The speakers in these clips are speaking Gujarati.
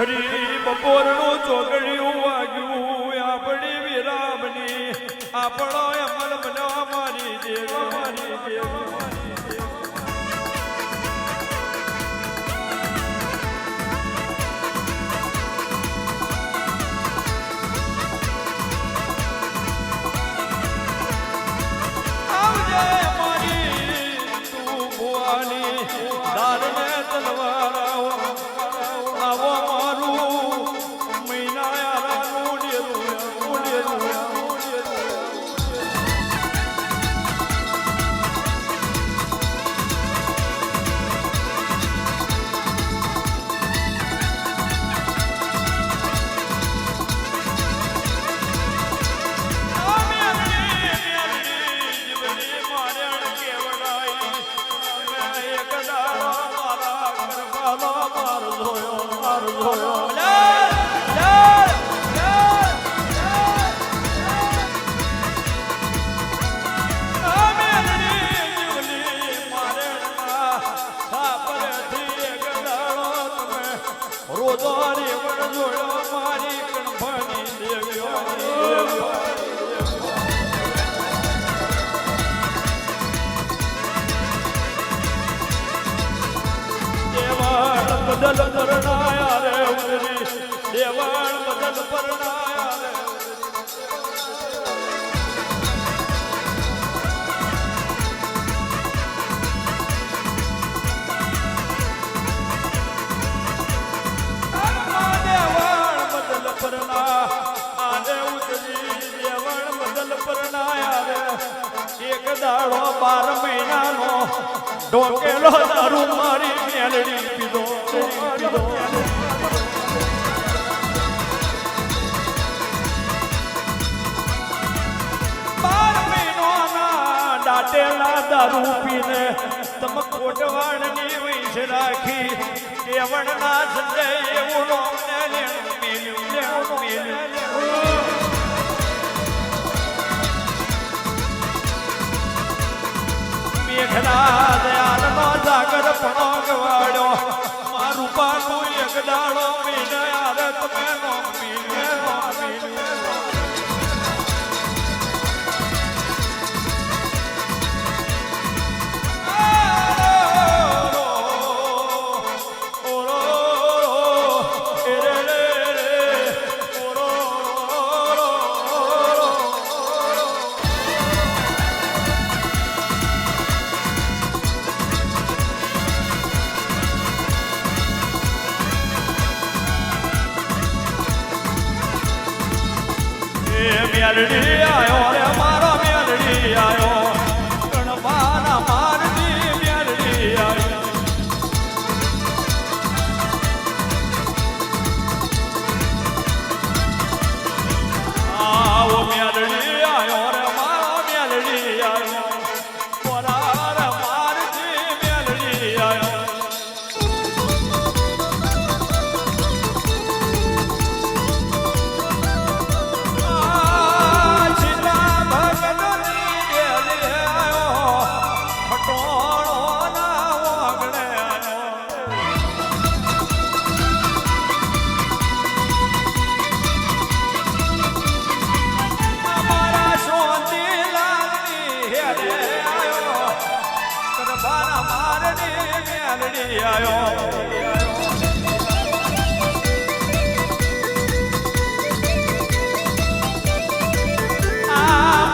ખરી બપોરનું ચોગડિયું વાગ્યું. આપણી વિરામની આપણો અમલ બનવા મારી દેવી મારી દેવી રોજોરી વણ મારી કણફાની દેવ્યો દેવાળ બદલ પરણાયા રે ઉદરી. દેવાણ બદલ પરણાયા ઢોકેલો દારૂ મારી મેલડી પીધો પીધો. દાટેલા દારૂ પીને તમ કોટવાડની વૈશ રાખી કેવડના સંજય એવું નોમને મેલ્યું મેલ્યું મેલ્યું. મેઘના દયાલનો જાગર પણ ગવાડ્યો મારું પાકું એક દાડો મીને મેલડી આયો રે મારો આયો આ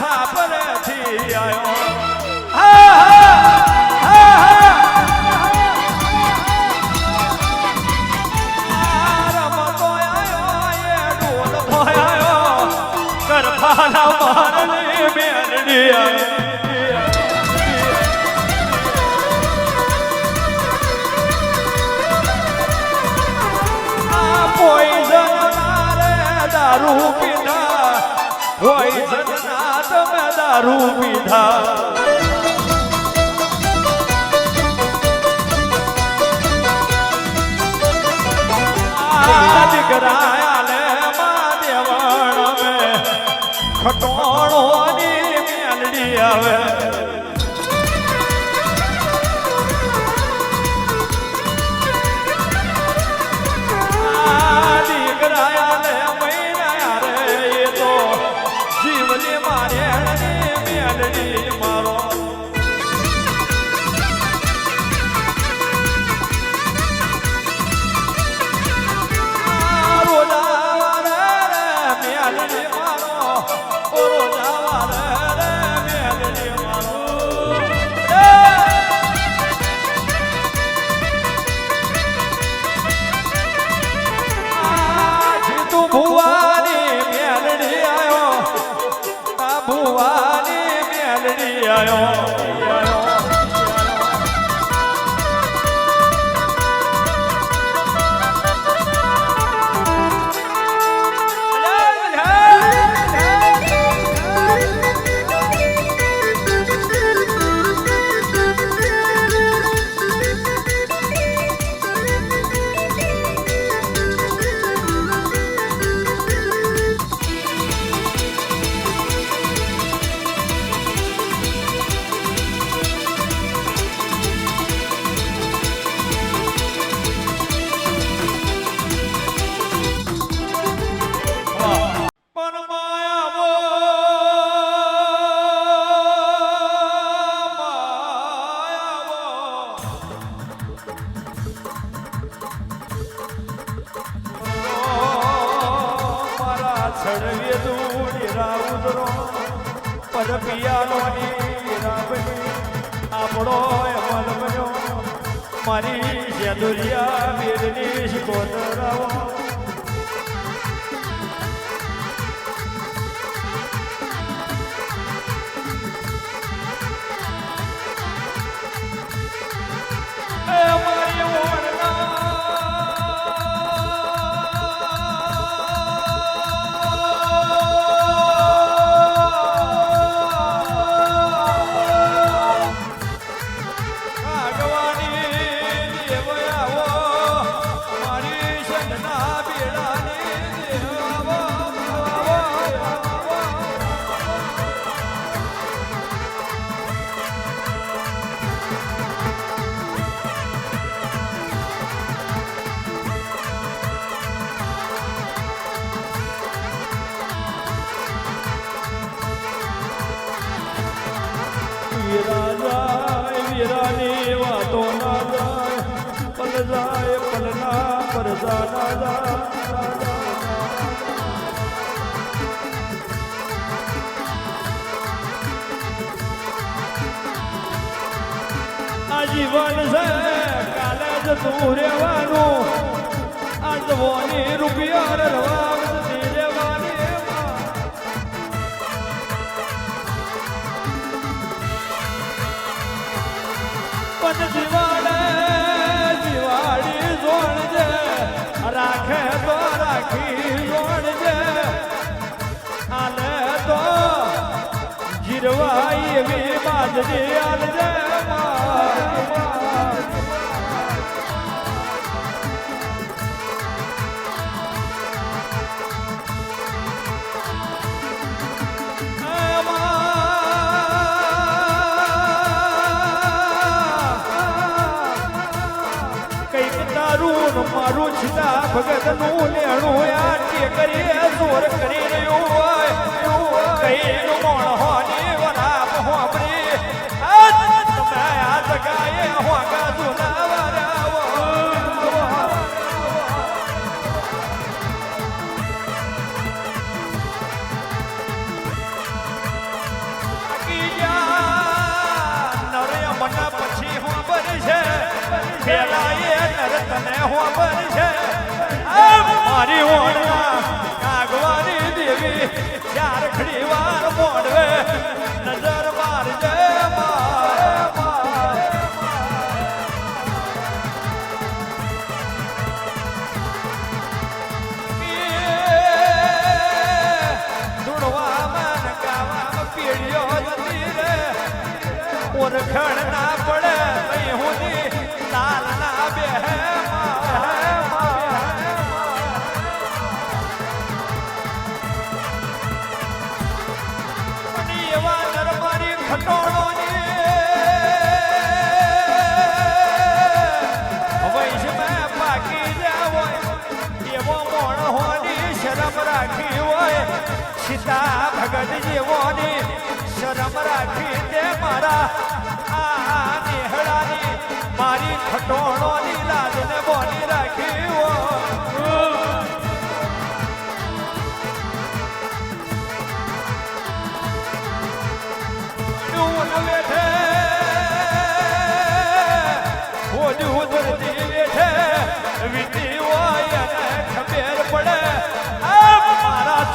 સાપરેથી આયો હા, હા, હા, હા. ગરબાના મારની મેલડી આયો. દારૂ પીધા દીકરા ખટોણોની મેલડી આવે. આ પર પિયાનો રાવણી આપણો અમલ બન્યો. મારી જેદુરિયા વીરની શિકોતરાવો વીરા જાય વીરાની વાતો ના જાય. પલ જાય પલના પરજા ના જાય. આ જીવન છે, કાલે જ તું રહેવાનું. આ જવાની રૂપિયા રવા પણ જીવાડે, જીવાડી જોડજે, રાખે તો રાખી જોડજે. આને તો જીરવાઈ એવી બાજરી આલજે કંઈક મારું છતા ભગતનું લેણું આ ટેકરીએ જોર કરી રહ્યું હોય. કઈનું મોણ હોની વરાપ તમે આ જગાએ હોગા રાખી હોય સીતા ભગત જેવોની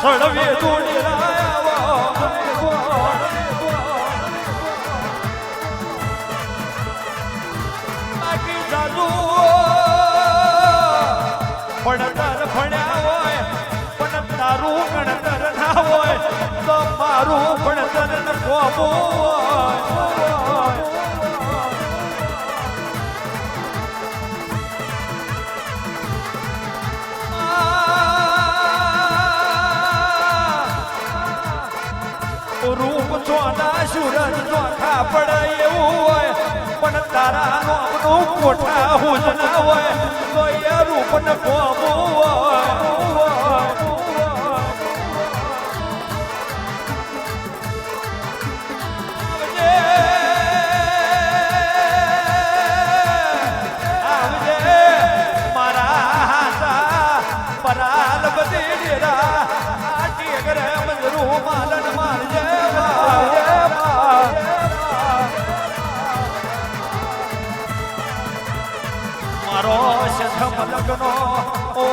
છડવે દોડી ભણતર ભણ્યા હોય પણ તારું ગણતર ના હોય તો મારું ભણતર હોય ચોના સુરજ ચોખા પડે એવું હોય, પણ તારા નોમનું કોઠા હુજ ના હોય, તો એ રૂપ ને હોય. લગનો ઓ